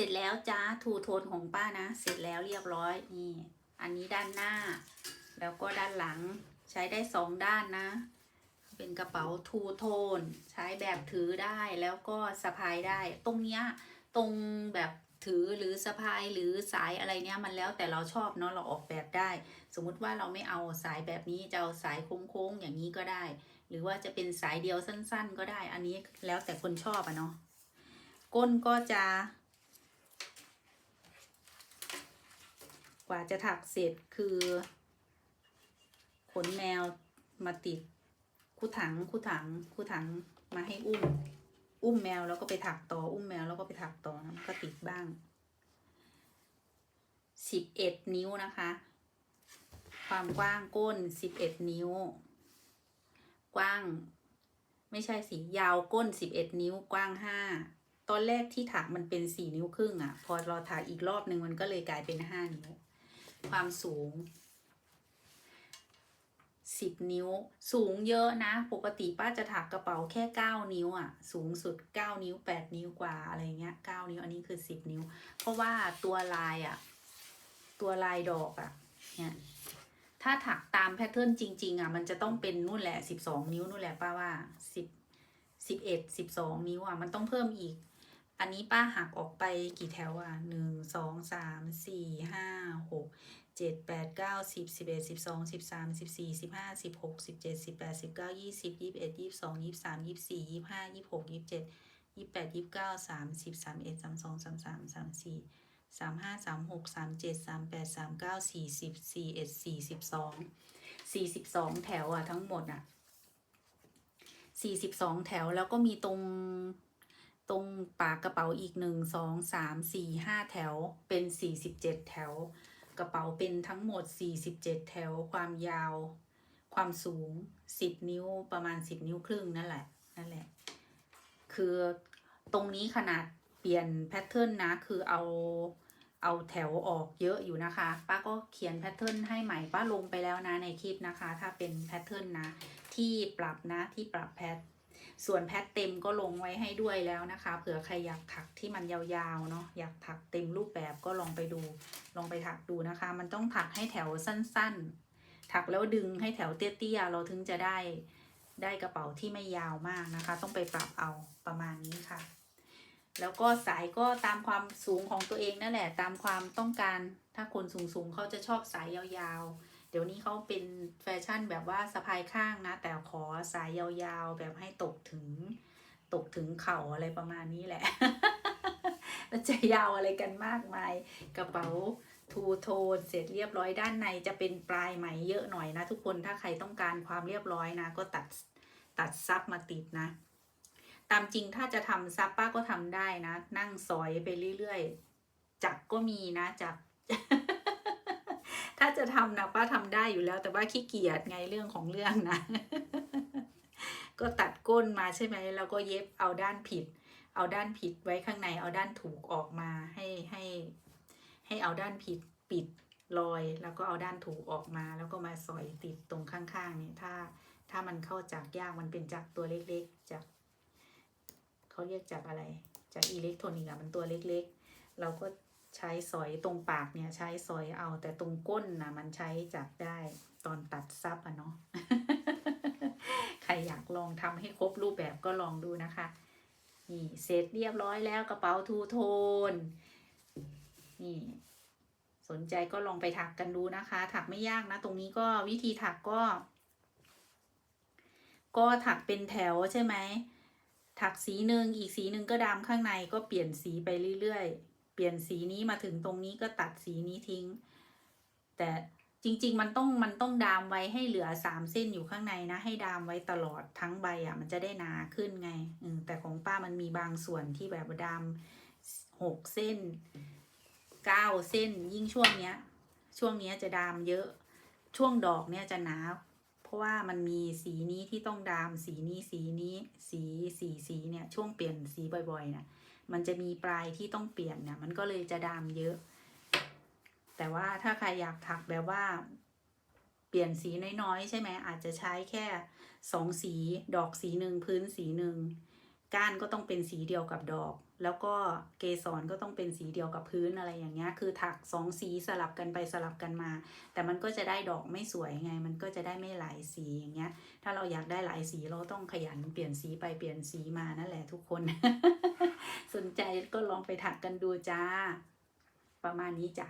สร็จแล้วจ้าทูโทนของป้านะ เสร็จแล้วเรียบร้อยนี่ อันนี้ด้านหน้า แล้วก็ด้านหลังใช้ได้สองด้านนะ เป็นกระเป๋าทูโทน ใช้แบบถือได้แล้วก็สะพายได้ ตรงเนี้ยตรงแบบถือหรือสะพายหรือสายอะไรเนี้ยมันแล้วแต่เราชอบเนาะเราออกแบบได้ สมมุติว่าเราไม่เอาสายแบบนี้จะเอาสายโค้งๆอย่างนี้ก็ได้ หรือว่าจะเป็นสายเดียวสั้น ๆ ก็ได้ อันนี้แล้วแต่คนชอบอะเนาะก้นก็จะ กว่าจะถักเสร็จคือ ขนแมวมาติดคู่ถังคู่ถังคู่ถังมาให้อุ้ม อุ้มแมวแล้วก็ไปถักต่อ อุ้มแมวแล้วก็ไปถักต่อนะมันก็ติดบ้างสิบเอ็ดนิ้วนะคะ ความกว้างก้นสิบเอ็ดนิ้ว กว้าง ไม่ใช่สียาวก้นสิบเอ็ดนิ้วกว้างห้าตอนแรกที่ถักมันเป็นสี่นิ้วครึ่งอะ่ะ พอเราถักอีกรอบหนึ่งมันก็เลยกลายเป็นห้านิ้ว ความสูงสิบนิ้ว สูงเยอะนะ ปกติป้าจะถักกระเป๋าแค่เก้านิ้วอะ่ะ สูงสุดเก้านิ้วแปดนิ้วกว่าอะไรเงี้ยเก้านิ้ว อันนี้คือสิบนิ้ว เพราะว่าตัวลายอะ่ะ ตัวลายดอกอะ่ะ เนี่ย ถ้าถักตามแพทเทิร์นจริง ๆอะ มันจะต้องเป็นนู่นแหละสิบสองนิ้วนู่นแหละป้าว่าสิบสิบเอ็ดสิบสองนิ้วอะ มันต้องเพิ่มอีก อันนี้ป้าหักออกไปกี่แถวอะหนึ่งสองสามสี่ห้าหกเจ็ดแปดเก้าสิบสิบเอ็ดสิบสองสิบสามสิบสี่สิบห้าสิบหกสิบเจ็ดสิบแปดสิบเก้ายี่สิบยี่สิบเอ็ดยี่สิบสองยี่สิบสามยี่สิบสี่ยี่สิบห้ายี่สิบหกยี่สิบเจ็ดยี่สิบแปดยี่สิบเก้าสามสิบสามเอ็ดสามสองสามสามสามสี่สามห้าสามหกสามเจ็ดสามแปดสามเก้าสี่สิบสี่เอ็ดสี่สิบสองสี่สิบสองแถวอะทั้งหมดอะสี่สิบสองแถวแล้วก็มีตรง ตรงปากกระเป๋าอีกหนึ่งสองสามสี่ห้าแถวเป็นสี่สิบเจ็ดแถว กระเป๋าเป็นทั้งหมดสี่สิบเจ็ดแถวความยาว ความสูงสิบนิ้วประมาณสิบนิ้วครึ่งนั่นแหละนั่นแหละ คือตรงนี้ขนาดเปลี่ยนแพทเทิร์นนะคือเอาเอาแถวออกเยอะอยู่นะคะ ป้าก็เขียนแพทเทิร์นให้ใหม่ป้าลงไปแล้วนะในคลิปนะคะ ถ้าเป็นแพทเทิร์นนะ ที่ปรับนะที่ปรับแพท ส่วนแพทเต็มก็ลงไว้ให้ด้วยแล้วนะคะ เผื่อใครอยากถักที่มันยาวๆเนาะอยากถักเต็มรูปแบบก็ลองไปดู ลองไปถักดูนะคะ มันต้องถักให้แถวสั้นๆ ถักแล้วดึงให้แถวเตี้ยๆเราถึงจะได้ได้กระเป๋าที่ไม่ยาวมากนะคะ ต้องไปปรับเอาประมาณนี้ค่ะ แล้วก็สายก็ตามความสูงของตัวเองนั่นแหละ ตามความต้องการถ้าคนสูงๆเขาจะชอบสายยาวๆ เดี๋ยวนี้เขาเป็นแฟชั่นแบบว่าสะพายข้างนะ แต่ขอสายยาวๆ แบบให้ตกถึง ตกถึงเข่าอะไรประมาณนี้แหละแล้วจะยาวอะไรกันมากมาย กระเป๋าทูโทนเสร็จเรียบร้อยด้านในจะเป็นปลายไหมเยอะหน่อยนะ ทุกคนถ้าใครต้องการความเรียบร้อยนะ ก็ตัดตัดซับมาติดนะ ตามจริงถ้าจะทำซับป้าก็ทำได้นะ นั่งซอยไปเรื่อยๆจักรก็มีนะจักร จะทำนะป้าทำได้อยู่แล้ว แต่ว่าขี้เกียจไงเรื่องของเรื่องนะ ก็ตัดก้นมาใช่ไหมแล้วก็เย็บเอาด้านผิด เอาด้านผิดไว้ข้างในเอาด้านถูกออกมาให้ให้ ให้เอาด้านผิดปิดรอย แล้วก็เอาด้านถูกออกมา แล้วก็มาสอยติดตรงข้างๆนี่ถ้า ถ้ามันเข้าจากยากมันเป็นจากตัวเล็กๆจากเขาเรียกจากอะไร จากอิเล็กทรอนิกส์อะมันตัวเล็กๆ เราก็ ใช้สอยตรงปากเนี่ยใช้สอยเอาแต่ตรงก้นนะมันใช้จับได้ตอนตัดซับอะเนาะใครอยากลองทำให้ครบรูปแบบก็ลองดูนะคะ นี่เสร็จเรียบร้อยแล้วกระเป๋าทูโทน นี่สนใจก็ลองไปถักกันดูนะคะ ถักไม่ยากนะ ตรงนี้ก็วิธีถักก็ ก็ถักเป็นแถวใช่ไหมถักสีหนึ่งอีกสีหนึ่งก็ดำข้างในก็เปลี่ยนสีไปเรื่อยๆ ปลี่ยนสีนี้มาถึงตรงนี้ก็ตัดสีนี้ทิ้ง แต่จริง ๆ มันต้องมันต้องดามไว้ให้เหลือสามเส้นอยู่ข้างในนะ ให้ดามไว้ตลอดทั้งใบอะ มันจะได้หนาขึ้นไงอืแต่ของป้ามันมีบางส่วนที่แบบดามหกเส้นเก้าเส้นยิ่งช่วงเนี้ย ช่วงเนี้ยจะดามเยอะ ช่วงดอกเนี้ยจะหนา เพราะว่ามันมีสีนี้ที่ต้องดาม สีนี้สีนี้ สีสีสีเนี่ยช่วงเปลี่ยนสีบ่อยๆนะมันจะมีปลายที่ต้องเปลี่ยนนะมันก็เลยจะดามเยอะ แต่ว่าถ้าใครอยากถักแบบว่า เปลี่ยนสีน้อยๆ ใช่ไหมอาจจะใช้แค่สองสีดอกสีหนึ่งพื้นสีหนึ่ง ก้านก็ต้องเป็นสีเดียวกับดอก แล้วก็เกสรก็ต้องเป็นสีเดียวกับพื้นอะไรอย่างเงี้ย คือถักสองสีสลับกันไปสลับกันมา แต่มันก็จะได้ดอกไม่สวยไง มันก็จะได้ไม่หลายสีอย่างเงี้ย ถ้าเราอยากได้หลายสีเราต้องขยันเปลี่ยนสีไปเปลี่ยนสีมานั่นแหละทุกคน สนใจก็ลองไปถักกันดูจ้า ประมาณนี้จ้ะ